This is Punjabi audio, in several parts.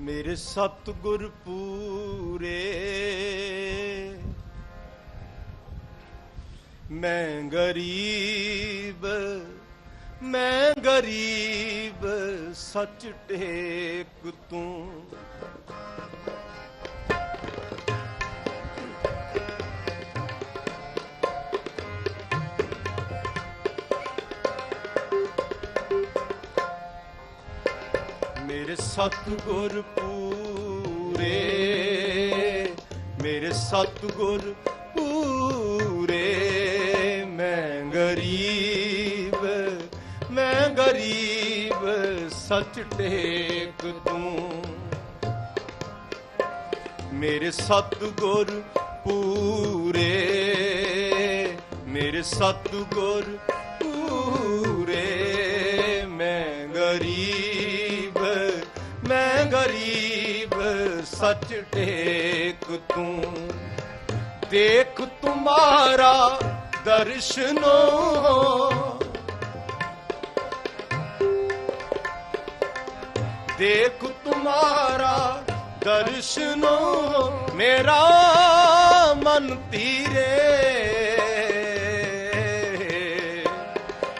ਮੇਰੇ ਸਤਿਗੁਰ ਪੂਰੇ। ਮੈਂ ਗਰੀਬ ਮੈਂ ਗਰੀਬ ਸੱਚ ਟੇਕ ਤੂੰ। ਸਤਿਗੁਰ ਪੂਰੇ। ਮੇਰੇ ਸਤਿਗੁਰ ਪੂਰੇ। ਮੈਂ ਗਰੀਬ ਮੈਂ ਗਰੀਬ, ਸੱਚ ਟੇਕ ਤੂੰ ਮੇਰੇ ਸਤਿਗੁਰ ਪੂਰੇ। ਮੇਰੇ ਸਤਿਗੁਰ ਪੂਰੇ। ਮੈਂ ਗਰੀਬ ਗਰੀਬ ਸੱਚ ਟੇਕ ਤੂੰ। ਦੇਖ ਤੁਮਾਰਾ ਦਰਸ਼ਨੋ। ਦੇਖ ਤੁਮਾਰਾ ਦਰਸ਼ਨੋ। ਮੇਰਾ ਮਨ ਤੀਰੇ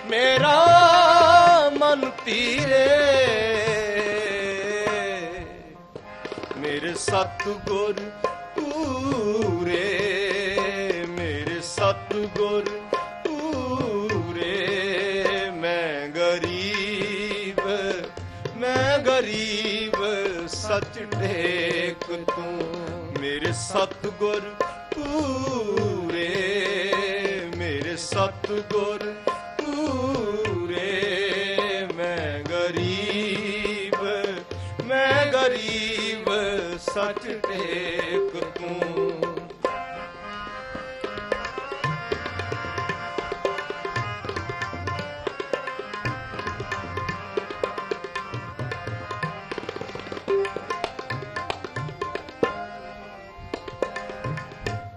ਮੇਰਾ ਮੇਰੇ ਸਤਗੁਰ ਪੂਰੇ, ਮੇਰੇ ਸਤਿਗੁਰ ਪੂਰੇ। ਮੈਂ ਗਰੀਬ ਮੈਂ ਗਰੀਬ, ਸੱਚ ਟੇਕ ਤੂੰ। ਮੇਰੇ ਸਤਿਗੁਰ ਪੂਰੇ, ਮੇਰੇ ਸਤਗੁਰ ਸੱਚ ਟੇਕ ਤੂੰ।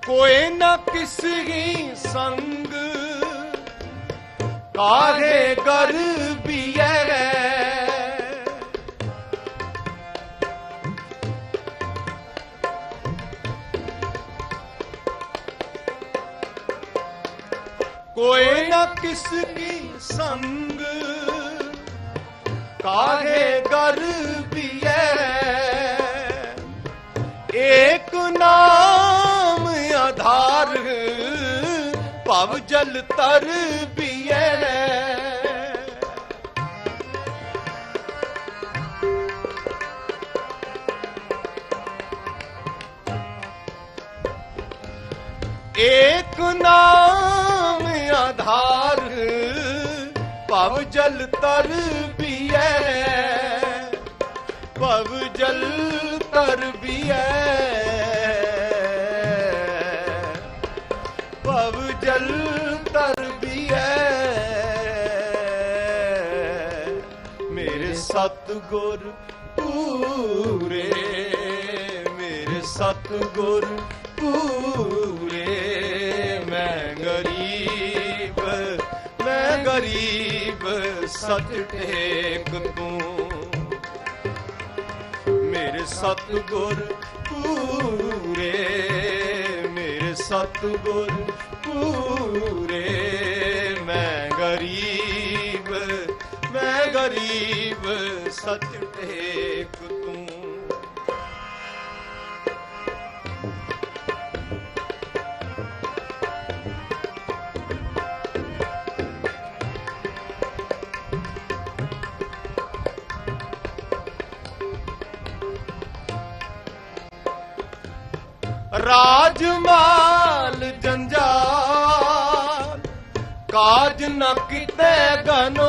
ਕੋਏ ਨਾ ਕਿਸੀ ਸੰਗ ਕਾਹੇ ਗਰਬੀਐ ਕੋਈ ਨਾ ਕਿਸ ਕੀ ਸੰਗ ਕਾਹੇ ਗਰਬੀਐ ਏਕ ਨਾਮ ਆਧਾਰ ਭਵ ਜਲ ਤਰ ਪੀਐ। ਏਕ ਆਧਾਰ ਭਵ ਜਲ ਤਰ ਪੀਐ, ਭਵ ਜਲ ਤਰ ਪੀਐ। ਭਵ ਜਲ ਤਰ ਪੀਐ। ਮੇਰੇ ਸਤਿਗੁਰ ਪੂਰੇ, ਮੇਰੇ ਸਤਿਗੁਰ ਸੱਚ ਟੇਕ ਤੂੰ। ਮੇਰੇ ਸਤਿਗੁਰ ਪੂਰੇ, ਮੇਰੇ ਸਤਿਗੁਰ ਪੂਰੇ। ਮੈਂ ਗਰੀਬ ਮੈਂ ਗਰੀਬ, ਸੱਚ ਟੇਕ ਤੂੰ। ਕਾਜ ਨਾ ਕੀਤੇ ਗਨੋ।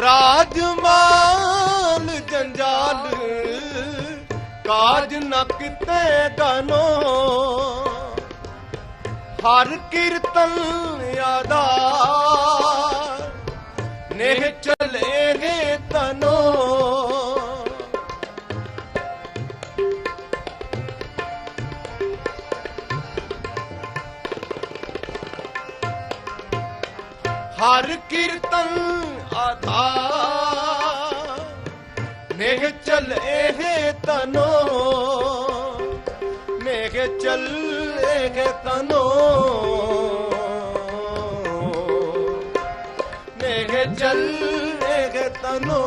ਰਾਜਮਾਲ ਜੰਜਾਲ ਕਾਜ ਨਾ ਕਿਤੇ ਗਨੋ। ਹਰ ਕੀਰਤਨ ਆਦਾ ਹਰ ਕੀਰਤਨ ਆਧਾ ਮੇਘ ਚਲ ਇਹ ਤਨੋ, ਮੇਘ ਚਲ ਇਹ ਤਨੋ। ਮੇਘ ਚਲ ਇਹ ਤਨੋ।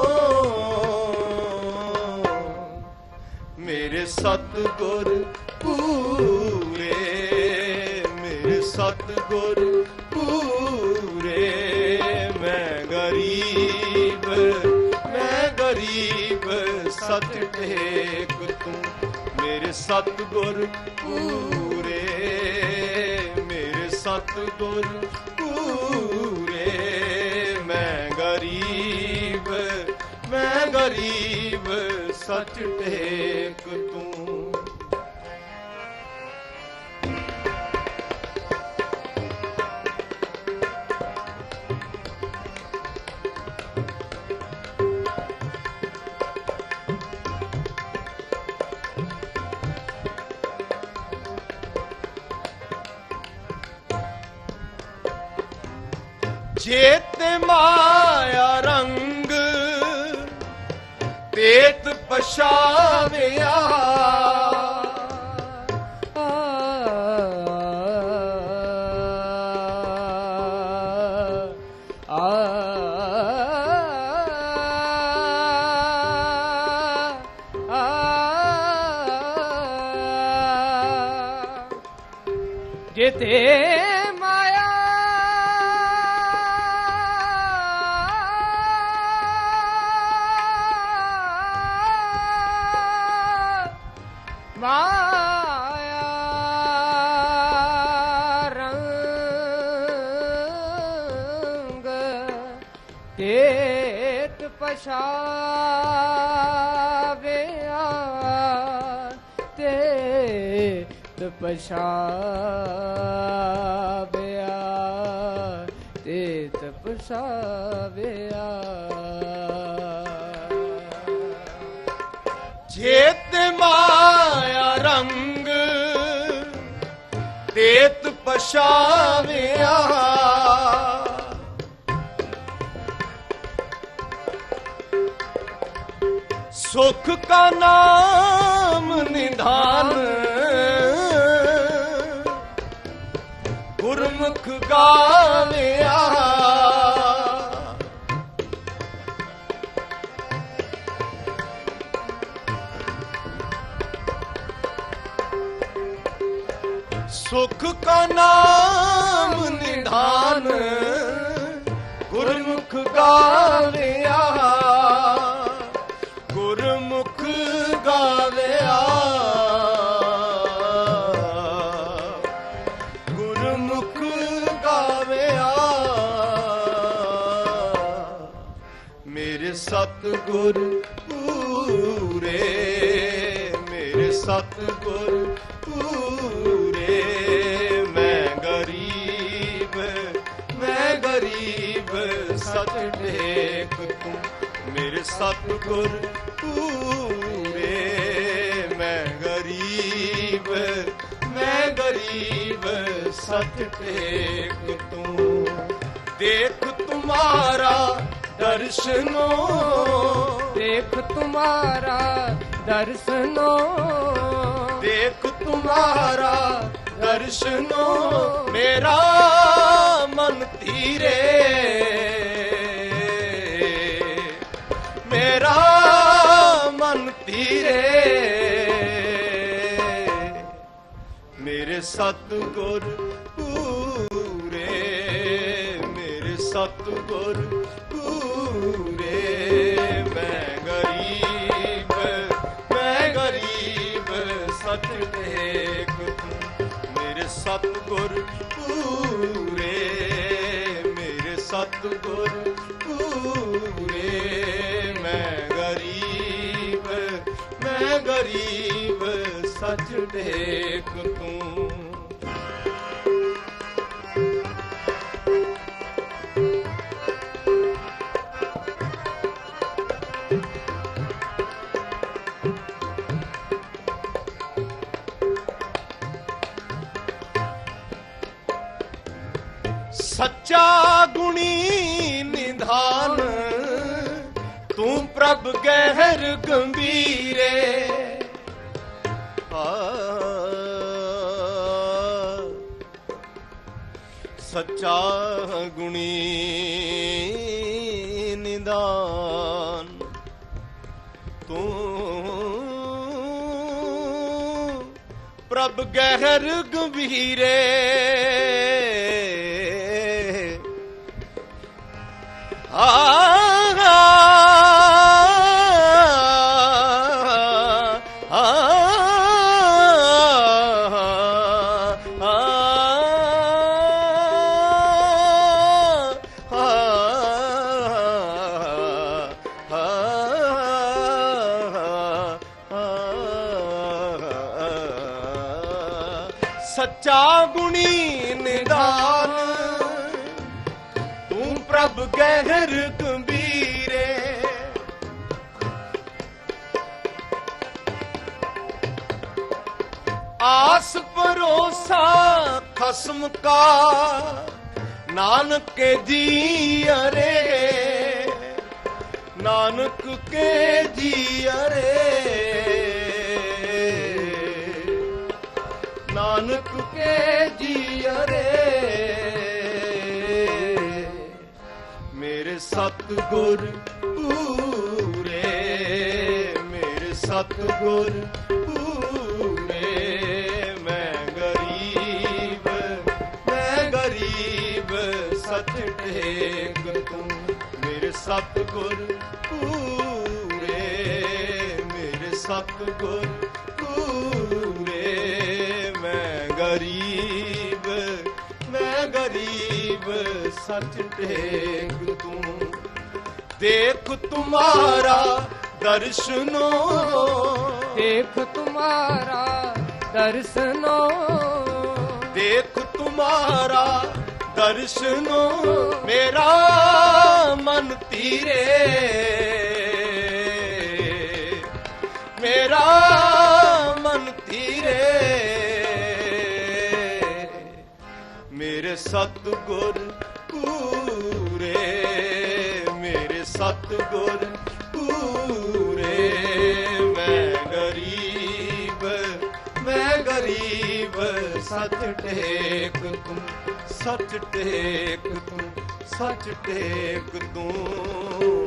ਮੇਰੇ ਸਤਗੁਰ ਸਤ ਟੇਕ ਤੂੰ ਮੇਰੇ ਸਤਗੁਰ ਪੂਰੇ, ਮੇਰੇ ਸਤਗੁਰ ਪੂਰੇ। ਮੈਂ ਗਰੀਬ ਮੈਂ ਗਰੀਬ ਸੱਚ ਟੇਕ ਜੇਤ ਮਾਇਆ ਰੰਗ ਤੇਤ ਪਛਾਵਿਆ। ਪਛਾਵਿਆ ਤੇਤ ਪਛਾਵਿਆ ਤੇਤ ਪਛਾਵਿਆ। ਜੇਤ ਮਾਇਆ ਰੰਗ ਤੇਤ ਪਛਾਵਿਆ। ਸੁਖ ਕਾ ਨਾਮ ਨਿਧਾਨ। ਗੁਰਮੁਖ ਗਾਵਿਆ ਸੁਖ ਕਾ ਨਾਮ ਨਿਧਾਨ। ਗੁਰਮੁਖ ਗਾਵਿਆ ਸਤਿਗੁਰ ਪੂਰੇ, ਮੇਰੇ ਸਤਿਗੁਰ ਪੂਰੇ। ਮੈਂ ਗਰੀਬ ਮੈਂ ਗਰੀਬ ਸਤ ਟੇਕ ਤੂੰ, ਮੇਰੇ ਸਤਿਗੁਰ ਪੂਰੇ। ਮੈਂ ਗਰੀਬ ਮੈਂ ਗਰੀਬ ਸਤ ਟੇਕ ਤੂੰ। ਦੇਖ ਤੁਮਾਰਾ ਦਰਸ਼ਨੋ ਦੇਖ ਤੁਮਾਰਾ ਦਰਸ਼ਨੋ। ਦੇਖ ਤੁਮਾਰਾ ਦਰਸ਼ਨੋ ਮੇਰਾ ਮਨ ਧੀਰੇ। ਮੇਰਾ ਮਨ ਧੀਰੇ। ਮੇਰੇ ਸਤਿਗੁਰ ਪੂਰੇ ਮੇਰੇ ਸਤਿਗੁਰ ਪੂਰੇ ਮੈਂ ਗਰੀਬ ਮੈਂ ਗਰੀਬ ਸਤ ਟੇਕ ਤੂੰ ਮੇਰੇ ਸਤਿਗੁਰ ਪੂਰੇ, ਮੇਰੇ ਸਤਿਗੁਰ ਪੂਰੇ, ਮੈਂ ਗਰੀਬ ਮੈਂ ਗਰੀਬ ਸੱਚ ਟੇਕ ਤੂੰ ਤੂੰ ਪ੍ਰਭ ਗਹਿਰ ਗੰਭੀਰੇ। ਆ। ਸੱਚਾ ਗੁਣੀ ਨਿਦਾਨ। ਤੂੰ ਪ੍ਰਭ ਗਹਿਰ ਗੰਭੀਰੇ। ਸੱਚਾ ਗੁਣੀ ਨਿਦਾਨ। ਤੂੰ ਪ੍ਰਭ ਗਹਿਰ ਗੰਭੀਰੇ। ਆਸ ਭਰੋਸਾ ਖਸਮ ਕਾ, ਨਾਨਕ ਕੇ ਜੀ ਅਰੇ। ਨਾਨਕ ਕੇ ਜੀ ਅਰੇ। ਨਾਨਕ ਕੇ ਜੀ ਅਰੇ ਮੇਰੇ ਸਤਿਗੁਰ ਪੂਰੇ, ਮੇਰੇ ਸਤਿਗੁਰ ਪੂਰੇ। ਮੈਂ ਗਰੀਬ ਮੈਂ ਗਰੀਬ ਸੱਚ ਟੇਕ ਤੂੰ। ਮੇਰੇ ਸਤਿਗੁਰ ਪੂਰੇ, ਮੇਰੇ ਸਤਿਗੁਰ ਪੂਰੇ ਸੱਚ ਟੇਕ ਤੂੰ। ਦੇਖ ਤੁਮਾਰਾ ਦਰਸ਼ਨੋ। ਦੇਖ ਤੁਮਾਰਾ ਦਰਸਨੋ। ਦੇਖ ਤੁਮਾਰਾ ਦਰਸ਼ਨੋ। ਮੇਰਾ ਮਨ ਤੀਰੇ। ਮੇਰਾ ਮਨ ਤੀਰੇ। ਮੇਰੇ ਸਤਿਗੁਰ ਮੇਰੇ ਸਤਿਗੁਰ ਪੂਰੇ। ਮੈਂ ਗਰੀਬ ਮੈਂ ਗਰੀਬ, ਸੱਚ ਟੇਕ ਤੂੰ, ਸੱਚ ਟੇਕ ਤੂੰ, ਸੱਚ ਟੇਕ ਤੂੰ।